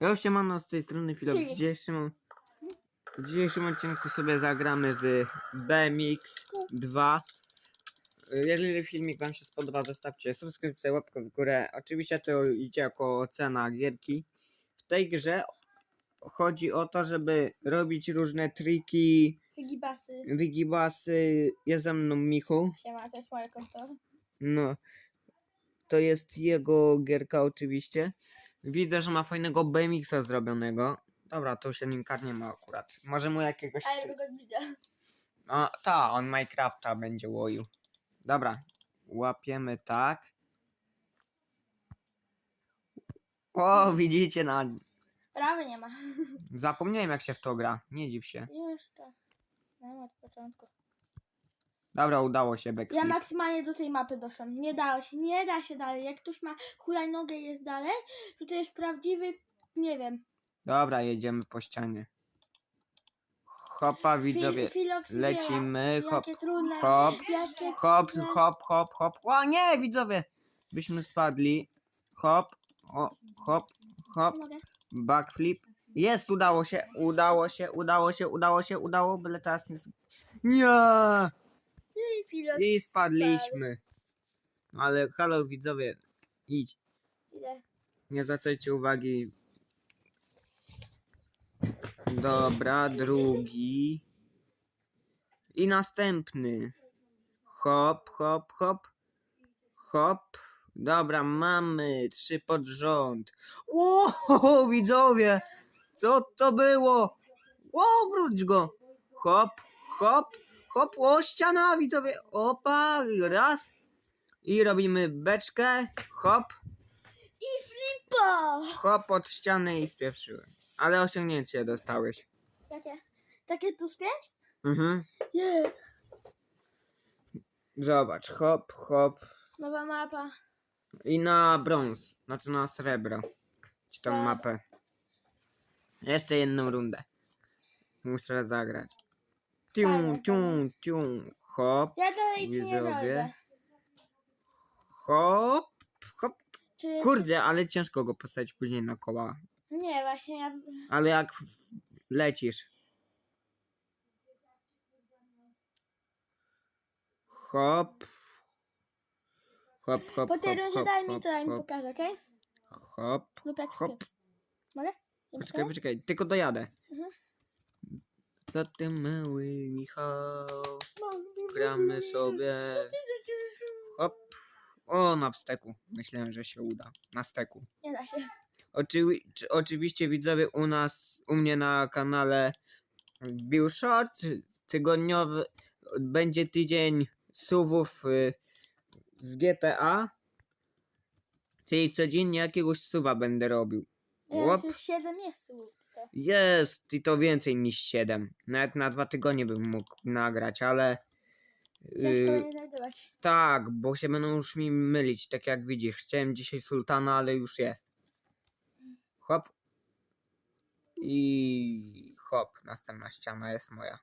Ja siemano z tej strony Filip. W dzisiejszym, w dzisiejszym odcinku sobie zagramy w BMX 2. Jeżeli filmik wam się spodoba, zostawcie subskrypcję, łapkę w górę. Oczywiście to idzie jako ocena gierki. W tej grze chodzi o to, żeby robić różne triki, Wigibasy. wigibasy. Jest ze mną Michu. Siema, to jest moje konto. No, to jest jego gierka oczywiście. Widzę, że ma fajnego BMX-a zrobionego. Dobra, to się nim karnie ma akurat. Może mu jakiegoś... A ja go widzę. O, ta, on Minecrafta będzie łoił. Dobra, łapiemy tak. O, widzicie, na... Prawy nie ma. zapomniałem jak się w to gra. Nie dziw się. Jeszcze. No, od początku. Dobra, udało się backflip. Ja maksymalnie do tej mapy doszłam. Nie dało się, nie da się dalej. Jak ktoś ma hulajnogę i jest dalej, to to jest prawdziwy, nie wiem. Dobra, jedziemy po ścianie. Hopa, widzowie. Fil- Lecimy, hop, jakie trudne, hop, jakie Hop, trudne. hop, hop, hop. O nie, widzowie! Byśmy spadli. Hop, o, hop, hop. Mogę? Backflip. Jest, udało się, udało się, udało się, udało się, udało, byle teraz nie... z- Nie! I Filox. I spadliśmy. Ale halo, widzowie, idź. Idę. Nie zwracajcie uwagi. Dobra, drugi. I następny. Hop, hop, hop. Hop. Dobra, mamy trzy pod rząd. Widzowie! Co to było? Ło, wróć go. Hop, hop, hop. O, ściana, widzowie. Opa, raz. I robimy beczkę. Hop. I flipa! Hop od ściany i spieprzyłem. Ale osiągnięcie dostałeś. Jakie? Takie plus pięć? Mhm. Nie. Zobacz, hop, hop. Nowa mapa. I na brąz, znaczy na srebro. Ci tą Srebro. mapę. Jeszcze jedną rundę. Muszę zagrać. Tiu, fajne. tiu. Hop, Ja dalej nie dojdę. hop, hop. Czy... Kurde, ale ciężko go postawić później na koła. Nie, właśnie ja... Ale jak w- lecisz. Hop. Hop, hop, Po tej hop, rundzie hop, daj mi hop, to, daj mi hop, pokażę, okej? hop, Lub jak hop. śpię. Mogę? Nie Poczekaj, mogę? poczekaj, tylko dojadę. Mhm. Co ty mały Michał? Gramy sobie. Hop. O, na wsteku. Myślałem, że się uda. Na steku. Nie da się. Oczywi- czy- oczywiście widzowie u nas, u mnie na kanale wbił short tygodniowy. Będzie tydzień suwów y, z GTA. Czyli codziennie jakiegoś suwa będę robił. Ja Łop. tu siedem jest Jest i to więcej niż 7. Nawet na dwa tygodnie bym mógł nagrać, ale. Ciężko y, będzie znajdować. tak, bo się będą już mi mylić, tak jak widzisz. Chciałem dzisiaj sultana, ale już jest. Hop. I hop, następna ściana jest moja.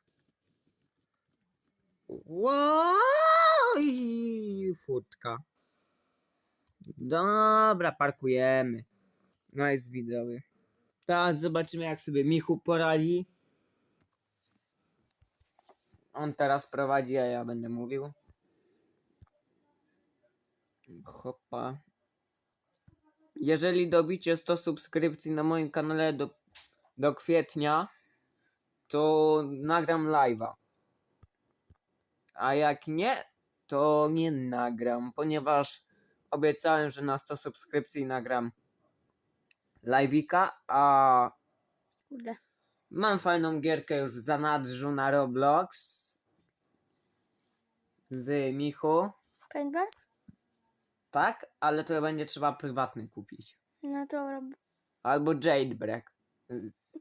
Oj, furtka. Dobra, parkujemy. Nice widzowie. Teraz zobaczymy jak sobie Michu poradzi. On teraz prowadzi, a ja będę mówił. Hopa. Jeżeli dobicie 100 subskrypcji na moim kanale do, do kwietnia, to nagram live'a. A jak nie, to nie nagram, ponieważ obiecałem, że na 100 subskrypcji nagram live'ika, a Kurde. mam fajną gierkę już w zanadrzu na Roblox z Michu. Paintball? Tak, ale to będzie trzeba prywatny kupić. No dobra. Albo jailbreak.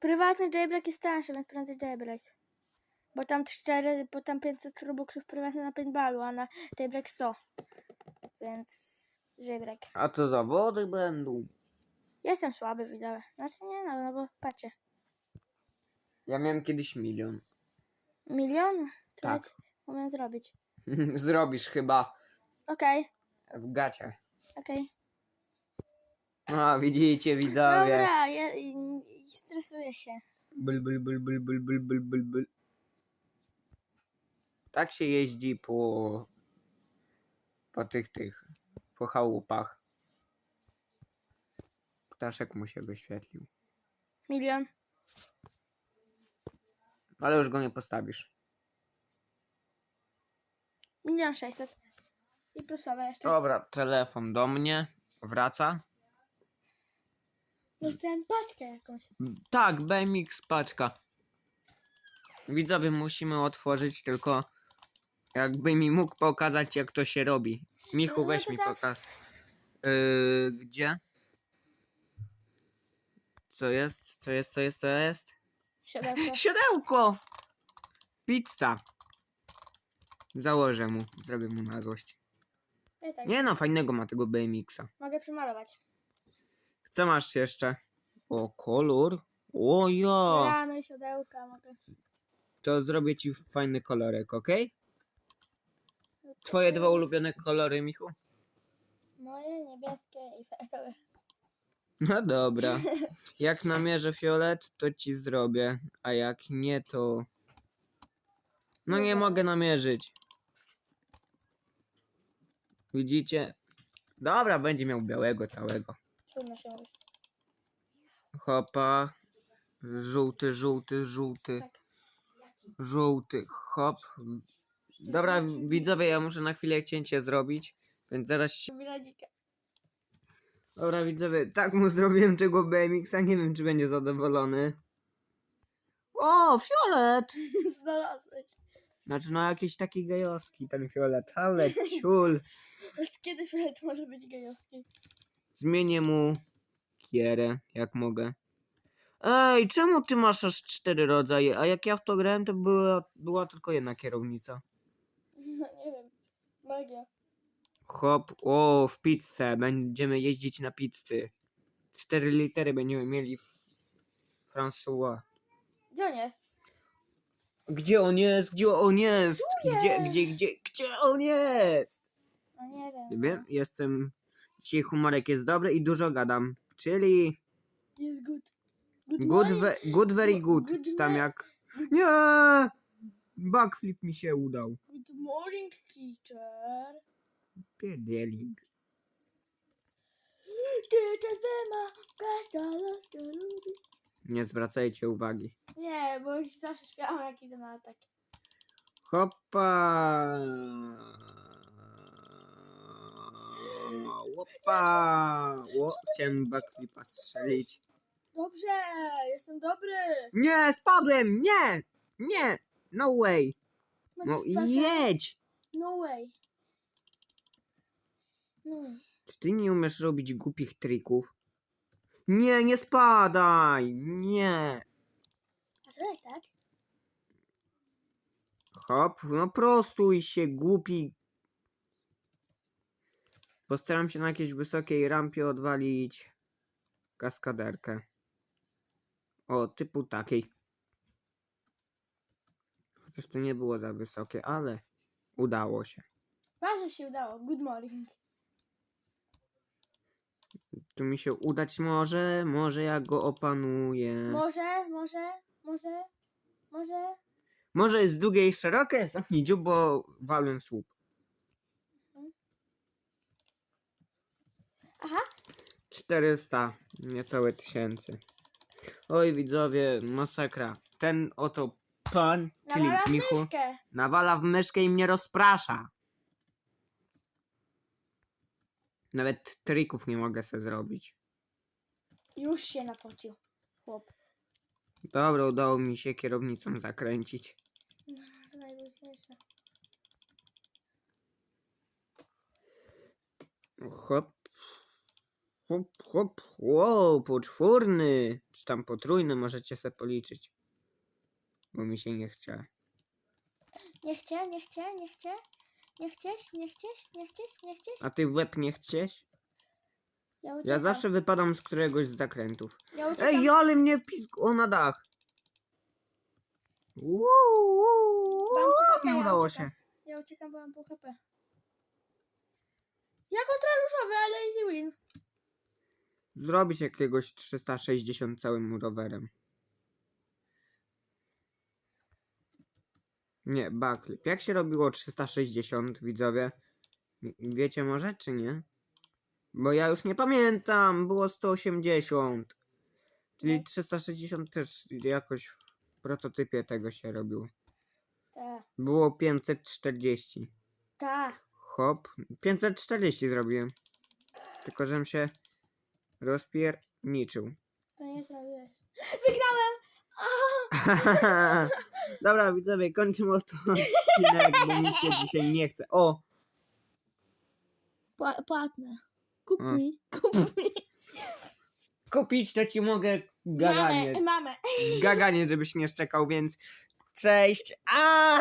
Prywatny jailbreak jest tańszy, więc prędzej jailbreak. Bo tam 4, bo tam 500 robuxów prywatny na paintballu, a na jailbreak 100. Więc jailbreak. A to zawody będą. Jestem słaby, widzowie. Znaczy nie, no, no bo patrzcie. Ja miałem kiedyś milion. Milion? To Tak. ja ci Umiem zrobić. Zrobisz chyba Okej, w gaciach. okej. A, widzicie widzowie. Dobra, ja, stresuję się. Bul, bul, bul, bul, bul, bul, bul, bul, bul. Tak się jeździ po po tych tych po chałupach. Ptaszek mu się wyświetlił. Milion. Ale już go nie postawisz. Milion sześćset. I plusowe jeszcze. Dobra, telefon do mnie. Wraca. Dostałem paczkę jakąś. Tak, BMX paczka. Widzowie musimy otworzyć, tylko jakby mi mógł pokazać jak to się robi. Michu, No weź to mi tak. pokaż. Yy, gdzie? Co jest? Co jest? Co jest? Co jest? Siodełko. Siodełko! Pizza. Założę mu, zrobię mu na złość. Tak. Nie no, fajnego ma tego BMX-a. Mogę przymalować. Co masz jeszcze? O, kolor. O ja! Ramy, siodełka mogę. To zrobię ci fajny kolorek, ok? Twoje dwa ulubione kolory, Michu? Moje niebieskie i fioletowe. No dobra. Jak namierzę fiolet, to ci zrobię, a jak nie, to... No nie mogę namierzyć. Widzicie? Dobra, będzie miał białego całego. Trudno się. Hopa. Żółty, żółty, żółty. Tak. Żółty, hop. Dobra, widzowie, ja muszę na chwilę cięcie zrobić, więc zaraz się... Dobra, widzowie, tak mu zrobiłem tego BMX-a, nie wiem, czy będzie zadowolony. O, fiolet! Znalazłeś. Znaczy, no jakiś taki gejowski ten fiolet, ale ciul. Od kiedy fiolet może być gejowski? Zmienię mu kierę, jak mogę. Ej, czemu ty masz aż cztery rodzaje, a jak ja w to grałem, to była, była tylko jedna kierownica. No nie wiem. Magia. Hop, o, w pizzę, będziemy jeździć na pizzy. Cztery litery będziemy mieli w François. Gdzie on jest? Gdzie on jest? Gdzie on jest? Gdzie, jest. gdzie, gdzie, gdzie on jest? No nie wiem. Wiem, jestem. Dzisiaj humorek jest dobry i dużo gadam. Czyli Jest good. Good, good, morning. ve, good very Good- good. good Czy tam night. jak. Nie! Backflip mi się udał. Good morning, teacher. Bema, każda laska lubi. Nie zwracajcie uwagi. Nie, bo już zawsze śpiewam jak idę na atak. Hopa! Łopa! Ło, chciałem backflipa strzelić. Dobrze, jestem dobry. Nie, spadłem! Nie! Nie! No way! No Motherfucker. jedź! No way. No. Czy ty nie umiesz robić głupich trików? Nie, nie spadaj! Nie! A co jak tak? Hop, no prostuj się, głupi. Postaram się na jakiejś wysokiej rampie odwalić kaskaderkę. O, typu takiej. Chociaż to nie było za wysokie, ale udało się. Bardzo się udało. Good morning. Tu mi się udać może, może ja go opanuję. Może, może, może, może. Może jest długie i szerokie? Zamknij dziób, bo walłem w słup. Aha, 400, niecałe tysięcy. Oj widzowie, masakra. Ten oto pan, czyli nawala w Michu, myszkę. nawala w myszkę i mnie rozprasza. Nawet trików nie mogę sobie zrobić. Już się napocił. Chłop. Dobra, udało mi się kierownicą zakręcić. To najważniejsze. Hop. Hop, hop. Wow, poczwórny. Czy tam potrójny możecie sobie policzyć. Bo mi się nie chce. Nie chcie, nie chcie, nie chcie. Nie chcieć, nie chcieć, nie chcieć, nie chcieć. A ty w łeb nie chcesz? Ja Ja uciekam. zawsze wypadam z któregoś z zakrętów. Ja uciekam. Ej, ale mnie piskło na dach. Uuu, uuu, Mam nie ja udało uciekam. się. Ja uciekam, bo mam pół HP. Ja kontra różowy, ale easy win. zrobić jakiegoś 360 całym rowerem. Nie, backflip. Jak się robiło 360, widzowie? Wiecie może, czy nie? Bo ja już nie pamiętam, było 180. Czyli 360 też jakoś w prototypie tego się robiło. Tak. Było 540. Tak. Hop, 540 zrobiłem. Tylko, żem się rozpierniczył. To nie zrobiłeś. Wygrałem! Dobra, widzowie, kończymy to odcinek, bo mi się dzisiaj nie chce. O, Pła- płatne. Kup A. mi. Kup mi. kupić to ci mogę Mamy, gaganie. mamy. Gaganie, żebyś nie szczekał, więc cześć. A!